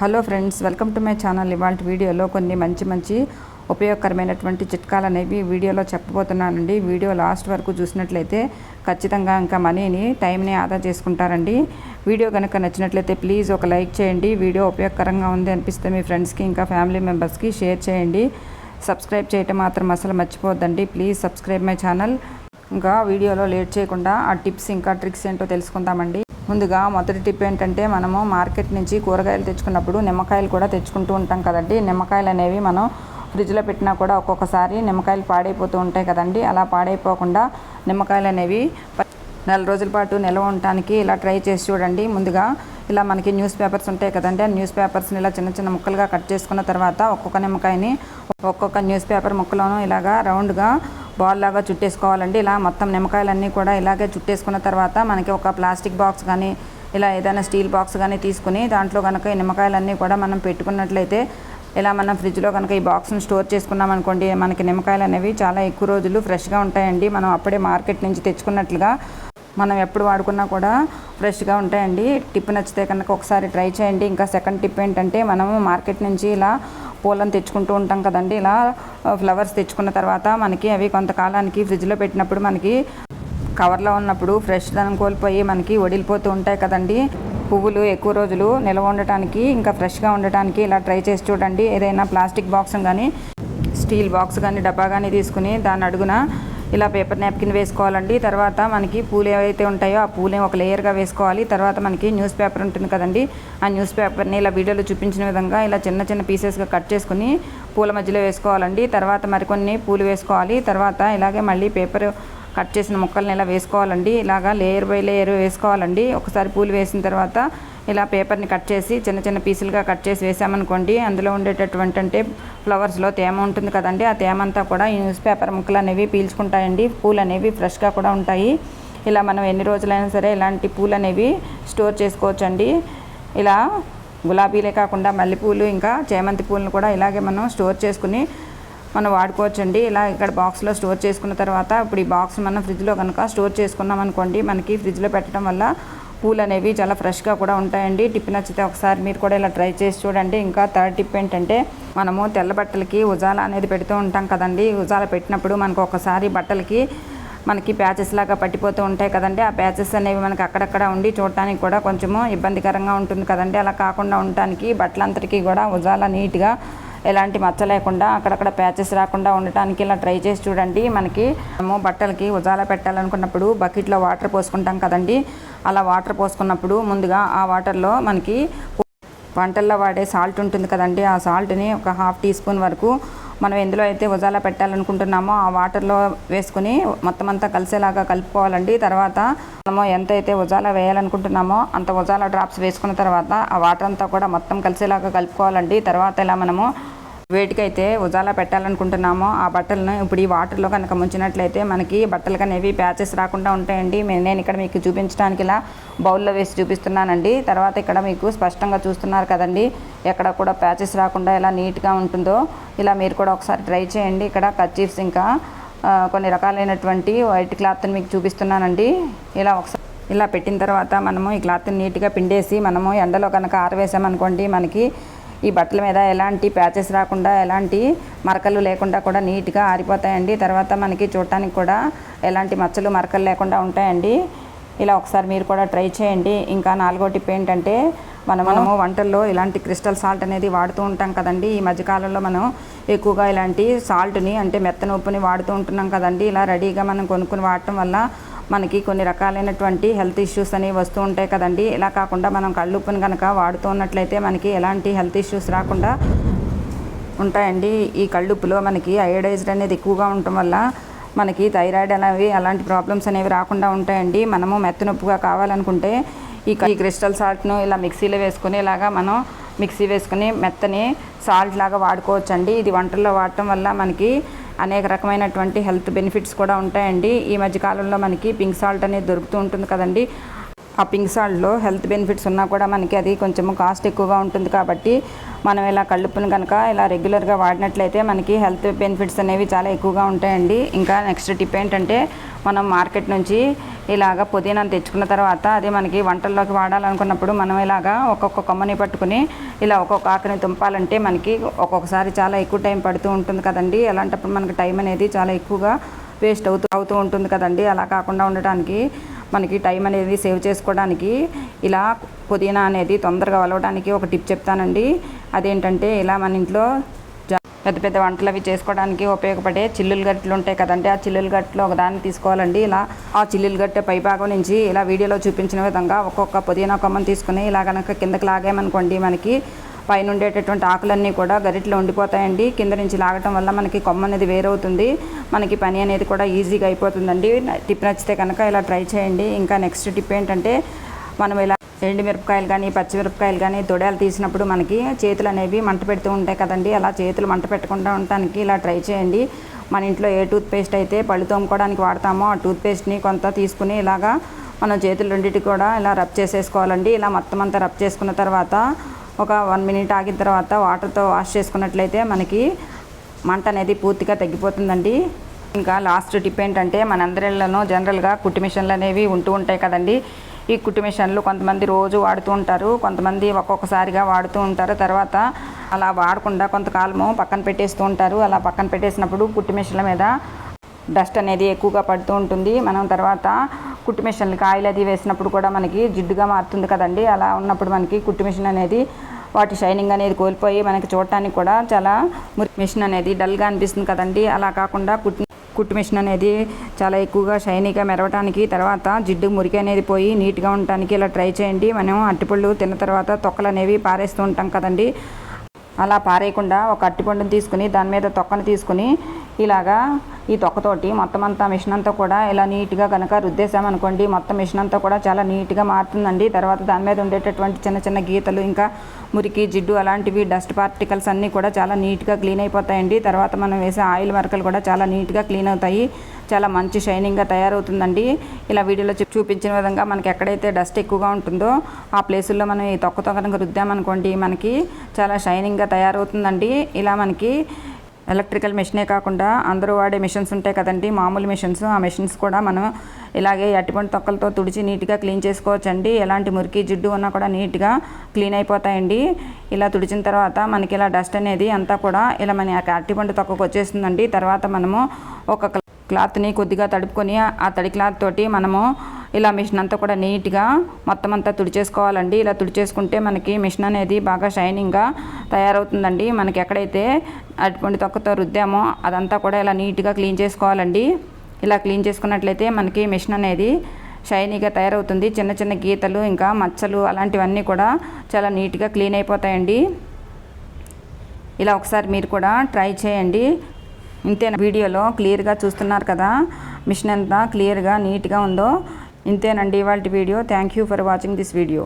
Hello friends welcome to my channel. ఇవాళ వీడియోలో కొన్ని మంచి మంచి ఉపయోగకరమైనటువంటి చిట్కాలు అనేవి వీడియోలో చెప్పబోతున్నానండి. వీడియో లాస్ట్ వరకు చూసినట్లయితే ఖచ్చితంగా ఇంకా మనీని టైంని ఆదా చేసుకుంటారండి. వీడియో కనుక నచ్చినట్లయితే ప్లీజ్ ఒక లైక్ చేయండి. వీడియో ఉపయోగకరంగా ఉంది అనిపిస్తే మీ ఫ్రెండ్స్కి ఇంకా ఫ్యామిలీ మెంబర్స్కి షేర్ చేయండి. సబ్స్క్రైబ్ చేయటం మాత్రం అసలు మర్చిపోద్దండి ప్లీజ్ సబ్స్క్రైబ్ మై ఛానల్. ఇంకా వీడియోలో లేట్ చేయకుండా ఆ టిప్స్ ఇంకా ట్రిక్స్ ఏంటో తెలుసుకుందామండి. ముందుగా మొదటి టిప్ ఏంటంటే మనము మార్కెట్ నుంచి కూరగాయలు తెచ్చుకున్నప్పుడు నిమ్మకాయలు కూడా తెచ్చుకుంటూ ఉంటాం కదండి. నిమ్మకాయలు అనేవి మనం ఫ్రిడ్జ్లో పెట్టినా కూడా ఒక్కొక్కసారి నిమ్మకాయలు పాడైపోతూ ఉంటాయి కదండి. అలా పాడైపోకుండా నిమ్మకాయలు అనేవి నెల రోజుల పాటు నిల్వ ఉండటానికి ఇలా ట్రై చేసి చూడండి. ముందుగా ఇలా మనకి న్యూస్ పేపర్స్ ఉంటాయి కదండి. ఆ న్యూస్ పేపర్స్ని ఇలా చిన్న చిన్న ముక్కలుగా కట్ చేసుకున్న తర్వాత ఒక్కొక్క నిమ్మకాయని ఒక్కొక్క న్యూస్ పేపర్ ముక్కలను ఇలాగా రౌండ్గా బాల్ లాగా చుట్టేసుకోవాలండి. ఇలా మొత్తం నిమ్మకాయలన్నీ కూడా ఇలాగే చుట్టేసుకున్న తర్వాత మనకి ఒక ప్లాస్టిక్ బాక్స్ కానీ ఇలా ఏదైనా స్టీల్ బాక్స్ కానీ తీసుకుని దాంట్లో కనుక ఈ నిమ్మకాయలన్నీ కూడా మనం పెట్టుకున్నట్లయితే ఇలా మనం ఫ్రిడ్జ్లో కనుక ఈ బాక్స్ని స్టోర్ చేసుకున్నాం అనుకోండి మనకి నిమ్మకాయలు అనేవి చాలా ఎక్కువ రోజులు ఫ్రెష్గా ఉంటాయండి. మనం అప్పుడే మార్కెట్ నుంచి తెచ్చుకున్నట్లుగా మనం ఎప్పుడు వాడుకున్నా కూడా ఫ్రెష్గా ఉంటాయండి. టిప్ నచ్చితే కనుక ఒకసారి ట్రై చేయండి. ఇంకా సెకండ్ టిప్ ఏంటంటే మనము మార్కెట్ నుంచి ఇలా పూలను తెచ్చుకుంటూ ఉంటాం కదండి. ఇలా ఫ్లవర్స్ తెచ్చుకున్న తర్వాత మనకి అవి కొంతకాలానికి ఫ్రిడ్జ్లో పెట్టినప్పుడు మనకి కవర్లో ఉన్నప్పుడు ఫ్రెష్ దనం కోల్పోయి మనకి వడిలిపోతూ ఉంటాయి కదండి. పువ్వులు ఎక్కువ రోజులు నిల్వ ఉండటానికి ఇంకా ఫ్రెష్గా ఉండటానికి ఇలా ట్రై చేసి చూడండి. ఏదైనా ప్లాస్టిక్ బాక్స్ కానీ స్టీల్ బాక్స్ కానీ డబ్బా కానీ తీసుకుని దాని అడుగున ఇలా పేపర్ నాప్కిన్ వేసుకోవాలండి. తర్వాత మనకి పూలు ఏవైతే ఉంటాయో ఆ పూలే ఒక లేయర్గా వేసుకోవాలి. తర్వాత మనకి న్యూస్ పేపర్ ఉంటుంది కదండి. ఆ న్యూస్ పేపర్ని ఇలా వీడియోలో చూపించిన విధంగా ఇలా చిన్న చిన్న పీసెస్గా కట్ చేసుకుని పూల మధ్యలో వేసుకోవాలండి. తర్వాత మరికొన్ని పూలు వేసుకోవాలి. తర్వాత ఇలాగే మళ్ళీ పేపర్ కట్ చేసిన ముక్కల్ని ఇలా వేసుకోవాలండి. ఇలాగా లేయర్ బై లేయర్ వేసుకోవాలండి. ఒకసారి పూలు వేసిన తర్వాత ఇలా పేపర్ని కట్ చేసి చిన్న చిన్న పీసులుగా కట్ చేసి వేసామనుకోండి అందులో ఉండేటటువంటి అంటే ఫ్లవర్స్లో తేమ ఉంటుంది కదండి ఆ తేమ అంతా కూడా ఈ న్యూస్ పేపర్ ముక్కలు అనేవి పీల్చుకుంటాయండి పూలు అనేవి ఫ్రెష్గా కూడా ఉంటాయి. ఇలా మనం ఎన్ని రోజులైనా సరే ఇలాంటి పూలు అనేవి స్టోర్ చేసుకోవచ్చండి. ఇలా గులాబీలే కాకుండా మల్లెపూలు ఇంకా చేమంతి పూలను కూడా ఇలాగే మనం స్టోర్ చేసుకుని మనం వాడుకోవచ్చండి. ఇలా ఇక్కడ బాక్స్లో స్టోర్ చేసుకున్న తర్వాత ఇప్పుడు ఈ బాక్స్ మనం ఫ్రిడ్జ్లో కనుక స్టోర్ చేసుకున్నాం అనుకోండి మనకి ఫ్రిడ్జ్లో పెట్టడం వల్ల పూలు అనేవి చాలా ఫ్రెష్గా కూడా ఉంటాయండి. టిప్ నచ్చితే ఒకసారి మీరు కూడా ఇలా ట్రై చేసి చూడండి. ఇంకా థర్డ్ టిప్ ఏంటంటే మనము తెల్ల బట్టలకి ఉజాల అనేది పెడుతూ ఉంటాం కదండి. ఉజాల పెట్టినప్పుడు మనకు ఒకసారి బట్టలకి మనకి ప్యాచెస్ లాగా పట్టిపోతూ ఉంటాయి కదండి. ఆ ప్యాచెస్ అనేవి మనకి అక్కడక్కడ ఉండి చూడటానికి కూడా కొంచెము ఇబ్బందికరంగా ఉంటుంది కదండి. అలా కాకుండా ఉండటానికి బట్టలంతటికీ కూడా ఉజాల నీట్గా ఎలాంటి మచ్చ లేకుండా అక్కడక్కడ ప్యాచెస్ రాకుండా ఉండటానికి ఇలా ట్రై చేసి చూడండి. మనకి మనము బట్టలకి ఉజాల పెట్టాలనుకున్నప్పుడు బకెట్లో వాటర్ పోసుకుంటాం కదండి. అలా వాటర్ పోసుకున్నప్పుడు ముందుగా ఆ వాటర్లో మనకి వంటల్లో వాడే సాల్ట్ ఉంటుంది కదండి. ఆ సాల్ట్ని ఒక హాఫ్ టీ స్పూన్ వరకు మనం ఎందులో అయితే ఉజాలా పెట్టాలనుకుంటున్నామో ఆ వాటర్లో వేసుకుని మొత్తం అంతా కలిసేలాగా కలుపుకోవాలండి. తర్వాత మనము ఎంతైతే ఉజాలా వేయాలనుకుంటున్నామో అంత ఉజాలా డ్రాప్స్ వేసుకున్న తర్వాత ఆ వాటర్ అంతా కూడా మొత్తం కలిసేలాగా కలుపుకోవాలండి. తర్వాత ఇలా మనము వేటికైతే ఉజాలా పెట్టాలనుకుంటున్నామో ఆ బట్టలను ఇప్పుడు ఈ వాటర్లో కనుక ముంచినట్లయితే మనకి బట్టలకు అనేవి ప్యాచెస్ రాకుండా ఉంటాయండి. నేను ఇక్కడ మీకు చూపించడానికి ఇలా బౌల్లో వేసి చూపిస్తున్నానండి. తర్వాత ఇక్కడ మీకు స్పష్టంగా చూస్తున్నారు కదండి. ఎక్కడ కూడా ప్యాచెస్ రాకుండా ఎలా నీట్గా ఉంటుందో ఇలా మీరు కూడా ఒకసారి ట్రై చేయండి. ఇక్కడ కర్చీఫ్స్ ఇంకా కొన్ని రకాలైనటువంటి వైట్ క్లాత్ని మీకు చూపిస్తున్నానండి. ఇలా ఒకసారి ఇలా పెట్టిన తర్వాత మనము ఈ క్లాత్ని నీట్గా పిండేసి మనము ఎండలో కనుక ఆరవేసామనుకోండి మనకి ఈ బట్టల మీద ఎలాంటి ప్యాచెస్ రాకుండా ఎలాంటి మరకలు లేకుండా కూడా నీట్గా ఆరిపోతాయండి. తర్వాత మనకి చూడటానికి కూడా ఎలాంటి మచ్చలు మరకలు లేకుండా ఉంటాయండి. ఇలా ఒకసారి మీరు కూడా ట్రై చేయండి. ఇంకా నాలుగో టిప్ ఏంటంటే మనం మనము వంటల్లో ఇలాంటి క్రిస్టల్ సాల్ట్ అనేది వాడుతూ ఉంటాం కదండి. ఈ మధ్యకాలంలో మనం ఎక్కువగా ఇలాంటి సాల్ట్ని అంటే మెత్తన ఉప్పుని వాడుతూ ఉంటున్నాం కదండి. ఇలా రెడీగా మనం కొనుక్కుని వాడటం వల్ల మనకి కొన్ని రకాలైనటువంటి హెల్త్ ఇష్యూస్ అనేవి వస్తూ ఉంటాయి కదండి. ఇలా కాకుండా మనం కళ్ళుప్పుని కనుక వాడుతూ ఉన్నట్లయితే మనకి ఎలాంటి హెల్త్ ఇష్యూస్ రాకుండా ఉంటాయండి. ఈ కళ్ళుప్పులో మనకి అయోడైజ్డ్ అనేది ఎక్కువగా ఉండటం వల్ల మనకి థైరాయిడ్ అనేవి అలాంటి ప్రాబ్లమ్స్ అనేవి రాకుండా ఉంటాయండి. మనము మెత్తనొప్పుగా కావాలనుకుంటే ఈ ఈ క్రిస్టల్ సాల్ట్ను ఇలా మిక్సీలో వేసుకుని ఇలాగా మనం మిక్సీ వేసుకుని మెత్తని సాల్ట్ లాగా వాడుకోవచ్చండి. ఇది వంటల్లో వాడటం వల్ల మనకి అనేక రకమైనటువంటి హెల్త్ బెనిఫిట్స్ కూడా ఉంటాయండి. ఈ మధ్య కాలంలో మనకి పింక్ సాల్ట్ అనేది దొరుకుతూ ఉంటుంది కదండి. ఆ పింక్ సాల్ట్లో హెల్త్ బెనిఫిట్స్ ఉన్నా కూడా మనకి అది కొంచెం కాస్ట్ ఎక్కువగా ఉంటుంది కాబట్టి మనం ఇలా కళ్ళుప్పును కనుక ఇలా రెగ్యులర్గా వాడినట్లయితే మనకి హెల్త్ బెనిఫిట్స్ అనేవి చాలా ఎక్కువగా ఉంటాయండి. ఇంకా నెక్స్ట్ టిప్ ఏంటంటే మనం మార్కెట్ నుంచి ఇలాగ పుదీనాను తెచ్చుకున్న తర్వాత అది మనకి వంటల్లోకి వాడాలనుకున్నప్పుడు మనం ఇలాగా ఒక్కొక్క కొమ్మని పట్టుకుని ఇలా ఒక్కొక్క ఆకుని తుంపాలంటే మనకి ఒక్కొక్కసారి చాలా ఎక్కువ టైం పడుతూ ఉంటుంది కదండి. అలాంటప్పుడు మనకి టైం అనేది చాలా ఎక్కువగా వేస్ట్ అవుతూ అవుతూ ఉంటుంది కదండి. అలా కాకుండా ఉండటానికి మనకి టైం అనేది సేవ్ చేసుకోవడానికి ఇలా పుదీనా అనేది తొందరగా వలవడానికి ఒక టిప్ చెప్తానండి. అదేంటంటే ఇలా మన ఇంట్లో పెద్ద పెద్ద వంటలు అవి చేసుకోవడానికి ఉపయోగపడే చిల్లులు గట్లు ఉంటాయి కదండి. ఆ చిల్లులు గట్లు ఒక దాన్ని తీసుకోవాలండి. ఇలా ఆ చిల్లులు గట్టె పై భాగం నుంచి ఇలా వీడియోలో చూపించిన విధంగా ఒక్కొక్క పుదీనా కొమ్మను తీసుకుని ఇలా కనుక కిందకి లాగామనుకోండి మనకి పైన ఉండేటటువంటి ఆకులన్నీ కూడా గరిట్లో ఉండిపోతాయండి. కింద నుంచి లాగటం వల్ల మనకి కొమ్మ అనేది వేరవుతుంది. మనకి పని అనేది కూడా ఈజీగా అయిపోతుందండి. టిప్ నచ్చితే కనుక ఇలా ట్రై చేయండి. ఇంకా నెక్స్ట్ టిప్ ఏంటంటే మనం ఇలా ఎండు మిరపకాయలు కానీ పచ్చిమిరపకాయలు కానీ తొడాలు తీసినప్పుడు మనకి చేతులు అనేవి మంట పెడుతూ ఉంటాయి కదండి. అలా చేతులు మంట పెట్టకుండా ఉండటానికి ఇలా ట్రై చేయండి. మన ఇంట్లో ఏ టూత్ పేస్ట్ అయితే పళ్ళు తోముకోవడానికి వాడతామో ఆ టూత్ పేస్ట్ని కొంత తీసుకుని ఇలాగా మనం చేతులు రెండింటి కూడా ఇలా రబ్ చేసేసుకోవాలండి. ఇలా మొత్తం అంతా రబ్ చేసుకున్న తర్వాత ఒక వన్ మినిట్ ఆగిన తర్వాత వాటర్తో వాష్ చేసుకున్నట్లయితే మనకి మంట అనేది పూర్తిగా తగ్గిపోతుందండి. ఇంకా లాస్ట్ టిప్ ఏంటంటే మనందరిలోనూ జనరల్గా కుట్టు మిషన్లు అనేవి ఉంటూ ఉంటాయి కదండి. ఈ కుట్టు మిషన్లు కొంతమంది రోజు వాడుతూ ఉంటారు కొంతమంది ఒక్కొక్కసారిగా వాడుతూ ఉంటారు. తర్వాత అలా వాడకుండా కొంతకాలము పక్కన పెట్టేస్తూ ఉంటారు. అలా పక్కన పెట్టేసినప్పుడు కుట్టు మిషన్ల మీద డస్ట్ అనేది ఎక్కువగా పడుతూ ఉంటుంది. మనం తర్వాత కుట్టు మిషన్లు ఆయిల్ అది వేసినప్పుడు కూడా మనకి జిడ్డుగా మారుతుంది కదండి. అలా ఉన్నప్పుడు మనకి కుట్టు మిషన్ అనేది వాటి షైనింగ్ అనేది కోల్పోయి మనకి చూడటానికి కూడా చాలా మిషన్ అనేది డల్గా అనిపిస్తుంది కదండి. అలా కాకుండా కుట్టు కుట్టు మిషన్ అనేది చాలా ఎక్కువగా షైనీగా మెరవటానికి తర్వాత జిడ్డు మురికి అనేది పోయి నీట్గా ఉండటానికి ఇలా ట్రై చేయండి. మనం అట్టిపళ్ళు తిన్న తర్వాత తొక్కలు అనేవి పారేస్తూ ఉంటాం కదండి. అలా పారేయకుండా ఒక అట్టిపండును తీసుకుని దాని మీద తొక్కను తీసుకుని ఇలాగా ఈ తొక్కతోటి మొత్తం అంతా మిషన్ అంతా కూడా ఇలా నీట్గా కనుక రుద్దేశామనుకోండి మొత్తం మిషన్ అంతా కూడా చాలా నీట్గా మారుతుందండి. తర్వాత దాని మీద ఉండేటటువంటి చిన్న చిన్న గీతలు ఇంకా మురికి జిడ్డు అలాంటివి డస్ట్ పార్టికల్స్ అన్నీ కూడా చాలా నీట్గా క్లీన్ అయిపోతాయండి. తర్వాత మనం వేసే ఆయిల్ మరకలు కూడా చాలా నీట్గా క్లీన్ అవుతాయి. చాలా మంచి షైనింగ్గా తయారవుతుందండి. ఇలా వీడియోలో చూ- చూపించిన విధంగా మనకి ఎక్కడైతే డస్ట్ ఎక్కువగా ఉంటుందో ఆ ప్లేసుల్లో మనం ఈ తొక్కతో కనుక రుద్దామనుకోండి మనకి చాలా షైనింగ్గా తయారవుతుందండి. ఇలా మనకి ఎలక్ట్రికల్ మెషినే కాకుండా అందరూ వాడే మిషన్స్ ఉంటాయి కదండి. మామూలు మిషన్స్ ఆ మిషన్స్ కూడా మనం ఇలాగే అట్టిపండు తొక్కలతో తుడిచి నీట్గా క్లీన్ చేసుకోవచ్చండి. ఎలాంటి మురికి జిడ్డు ఉన్నా కూడా నీట్గా క్లీన్ అయిపోతాయండి. ఇలా తుడిచిన తర్వాత మనకి ఇలా డస్ట్ అనేది అంతా కూడా ఇలా మన అట్టిపండు తొక్కకు వచ్చేస్తుందండి. తర్వాత మనము ఒక క్లాత్ని కొద్దిగా తడుపుకొని ఆ తడి క్లాత్ తోటి మనము ఇలా మిషన్ అంతా కూడా నీట్గా మొత్తం అంతా తుడిచేసుకోవాలండి. ఇలా తుడిచేసుకుంటే మనకి మిషన్ అనేది బాగా షైనింగ్గా తయారవుతుందండి. మనకి ఎక్కడైతే అటువంటి తొక్కతో రుద్దామో అదంతా కూడా ఇలా నీట్గా క్లీన్ చేసుకోవాలండి. ఇలా క్లీన్ చేసుకున్నట్లయితే మనకి మిషన్ అనేది షైనీగా తయారవుతుంది. చిన్న చిన్న గీతలు ఇంకా మచ్చలు అలాంటివన్నీ కూడా చాలా నీట్గా క్లీన్ అయిపోతాయండి. ఇలా ఒకసారి మీరు కూడా ట్రై చేయండి. ఇంతే వీడియోలో క్లియర్గా చూస్తున్నారు కదా? మిషన్ ఎంత క్లియర్గా నీట్గా ఉందో. ఇంతేనండి ఇవాళ video. Thank you for watching this video